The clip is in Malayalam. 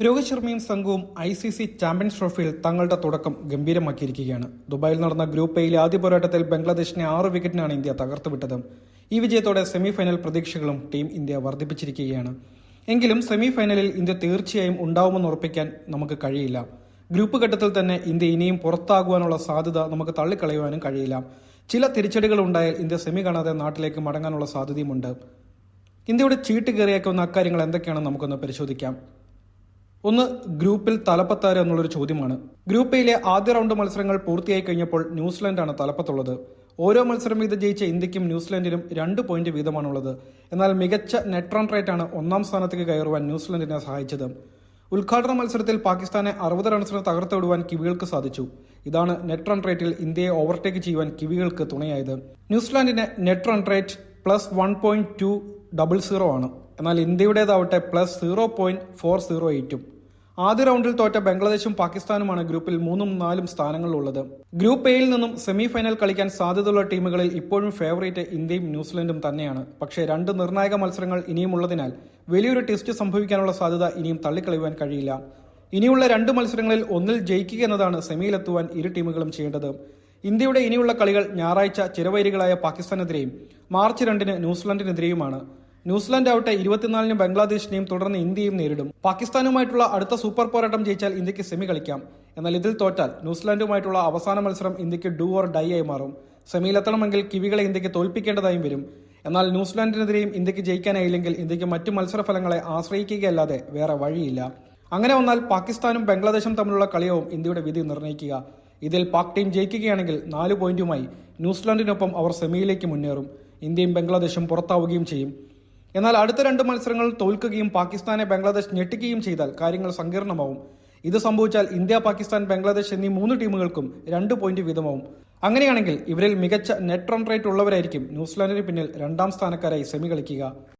രോഹിത് ശർമ്മയും സംഘവും ഐ സി സി ചാമ്പ്യൻസ് ട്രോഫിയിൽ തങ്ങളുടെ തുടക്കം ഗംഭീരമാക്കിയിരിക്കുകയാണ്. ദുബായിൽ നടന്ന ഗ്രൂപ്പ് എയിലെ ആദ്യ പോരാട്ടത്തിൽ ബംഗ്ലാദേശിനെ ആറ് വിക്കറ്റിനാണ് ഇന്ത്യ തകർത്തുവിട്ടത്. ഈ വിജയത്തോടെ സെമിഫൈനൽ പ്രതീക്ഷകളും ടീം ഇന്ത്യ വർദ്ധിപ്പിച്ചിരിക്കുകയാണ്. എങ്കിലും സെമിഫൈനലിൽ ഇന്ത്യ തീർച്ചയായും ഉണ്ടാവുമെന്ന് ഉറപ്പിക്കാൻ നമുക്ക് കഴിയില്ല. ഗ്രൂപ്പ് ഘട്ടത്തിൽ തന്നെ ഇന്ത്യ ഇനിയും പുറത്താകുവാനുള്ള സാധ്യത നമുക്ക് തള്ളിക്കളയുവാനും കഴിയില്ല. ചില തിരിച്ചടികൾ ഉണ്ടായാൽ ഇന്ത്യ സെമി കാണാതെ നാട്ടിലേക്ക് മടങ്ങാനുള്ള സാധ്യതയുമുണ്ട്. ഇന്ത്യയുടെ ചീട്ട് കയറിയേക്കുന്ന അക്കാര്യങ്ങൾ എന്തൊക്കെയാണെന്ന് നമുക്കൊന്ന് പരിശോധിക്കാം. ഒന്ന് ഗ്രൂപ്പിൽ തലപ്പത്താര് എന്നുള്ളൊരു ചോദ്യമാണ്. ഗ്രൂപ്പ് എയിലെ ആദ്യ റൗണ്ട് മത്സരങ്ങൾ പൂർത്തിയായി കഴിഞ്ഞപ്പോൾ ന്യൂസിലൻഡാണ് തലപ്പത്തുള്ളത്. ഓരോ മത്സരം വീതം ജയിച്ച ഇന്ത്യക്കും ന്യൂസിലൻഡിനും രണ്ട് പോയിന്റ് വീതമാണുള്ളത്. എന്നാൽ മികച്ച നെറ്റ് റൺ റേറ്റാണ് ഒന്നാം സ്ഥാനത്തേക്ക് കയറുവാൻ ന്യൂസിലൻഡിനെ സഹായിച്ചത്. ഉദ്ഘാടന മത്സരത്തിൽ പാകിസ്ഥാനെ അറുപത് റൺസിന് തകർത്തുവിടുവാൻ കിവികൾക്ക് സാധിച്ചു. ഇതാണ് നെറ്റ് റൺ റേറ്റിൽ ഇന്ത്യയെ ഓവർടേക്ക് ചെയ്യുവാൻ കിവികൾക്ക് തുണയായത്. ന്യൂസിലാൻഡിന് net run rate plus one point two double zero ആണ്. എന്നാൽ ഇന്ത്യയുടേതാവട്ടെ plus zero point four zero എയ്റ്റും. ആദ്യ റൗണ്ടിൽ തോറ്റ ബംഗ്ലാദേശും പാകിസ്ഥാനുമാണ് ഗ്രൂപ്പിൽ മൂന്നും നാലും സ്ഥാനങ്ങളിലുള്ളത്. ഗ്രൂപ്പ് എയിൽ നിന്നും സെമി ഫൈനൽ കളിക്കാൻ സാധ്യതയുള്ള ടീമുകളിൽ ഇപ്പോഴും ഫേവറേറ്റ് ഇന്ത്യയും ന്യൂസിലൻഡും തന്നെയാണ്. പക്ഷേ രണ്ട് നിർണായക മത്സരങ്ങൾ ഇനിയും ഉള്ളതിനാൽ വലിയൊരു ടെസ്റ്റ് സംഭവിക്കാനുള്ള സാധ്യത ഇനിയും തള്ളിക്കളയുവാൻ കഴിയില്ല. ഇനിയുള്ള രണ്ട് മത്സരങ്ങളിൽ ഒന്നിൽ ജയിക്കുക എന്നതാണ് സെമിയിലെത്തുവാൻ ഇരു ടീമുകളും ചെയ്യേണ്ടത്. ഇന്ത്യയുടെ ഇനിയുള്ള കളികൾ ഞായറാഴ്ച ചിരവൈരികളായ പാകിസ്ഥാനെതിരെയും മാർച്ച് രണ്ടിന് ന്യൂസിലൻഡിനെതിരെയുമാണ്. ന്യൂസിലാൻഡ് ആവട്ടെ ഇരുപത്തിനാലിന് ബംഗ്ലാദേശിനെയും തുടർന്ന് ഇന്ത്യയും നേരിടും. പാകിസ്ഥാനുമായിട്ടുള്ള അടുത്ത സൂപ്പർ പോരാട്ടം ജയിച്ചാൽ ഇന്ത്യയ്ക്ക് സെമി കളിക്കാം. എന്നാൽ ഇതിൽ തോറ്റാൽ ന്യൂസിലാൻഡുമായിട്ടുള്ള അവസാന മത്സരം ഇന്ത്യയ്ക്ക് ഡു ഓർ ഡൈ ആയി മാറും. സെമിയിലെത്തണമെങ്കിൽ കിവികളെ ഇന്ത്യയ്ക്ക് തോൽപ്പിക്കേണ്ടതായും വരും. എന്നാൽ ന്യൂസിലാൻഡിനെതിരെയും ഇന്ത്യയ്ക്ക് ജയിക്കാനായില്ലെങ്കിൽ ഇന്ത്യയ്ക്ക് മറ്റു മത്സരഫലങ്ങളെ ആശ്രയിക്കുകയല്ലാതെ വേറെ വഴിയില്ല. അങ്ങനെ വന്നാൽ പാകിസ്ഥാനും ബംഗ്ലാദേശും തമ്മിലുള്ള കളിയവും ഇന്ത്യയുടെ വിധി നിർണയിക്കുക. ഇതിൽ പാക് ടീം ജയിക്കുകയാണെങ്കിൽ നാല് പോയിന്റുമായി ന്യൂസിലാൻഡിനൊപ്പം അവർ സെമിയിലേക്ക് മുന്നേറും. ഇന്ത്യയും ബംഗ്ലാദേശും പുറത്താവുകയും ചെയ്യും. എന്നാൽ അടുത്ത രണ്ട് മത്സരങ്ങൾ തോൽക്കുകയും പാകിസ്ഥാനെ ബംഗ്ലാദേശ് ഞെട്ടിക്കുകയും ചെയ്താൽ കാര്യങ്ങൾ സങ്കീർണമാവും. ഇത് സംഭവിച്ചാൽ ഇന്ത്യ പാകിസ്ഥാൻ ബംഗ്ലാദേശ് എന്നീ മൂന്ന് ടീമുകൾക്കും രണ്ട് പോയിന്റ് വീതമാവും. അങ്ങനെയാണെങ്കിൽ ഇവരിൽ മികച്ച നെറ്റ് റൺ റേറ്റ് ഉള്ളവരായിരിക്കും ന്യൂസിലാൻഡിന് പിന്നിൽ രണ്ടാം സ്ഥാനക്കാരായി സെമി കളിക്കുക.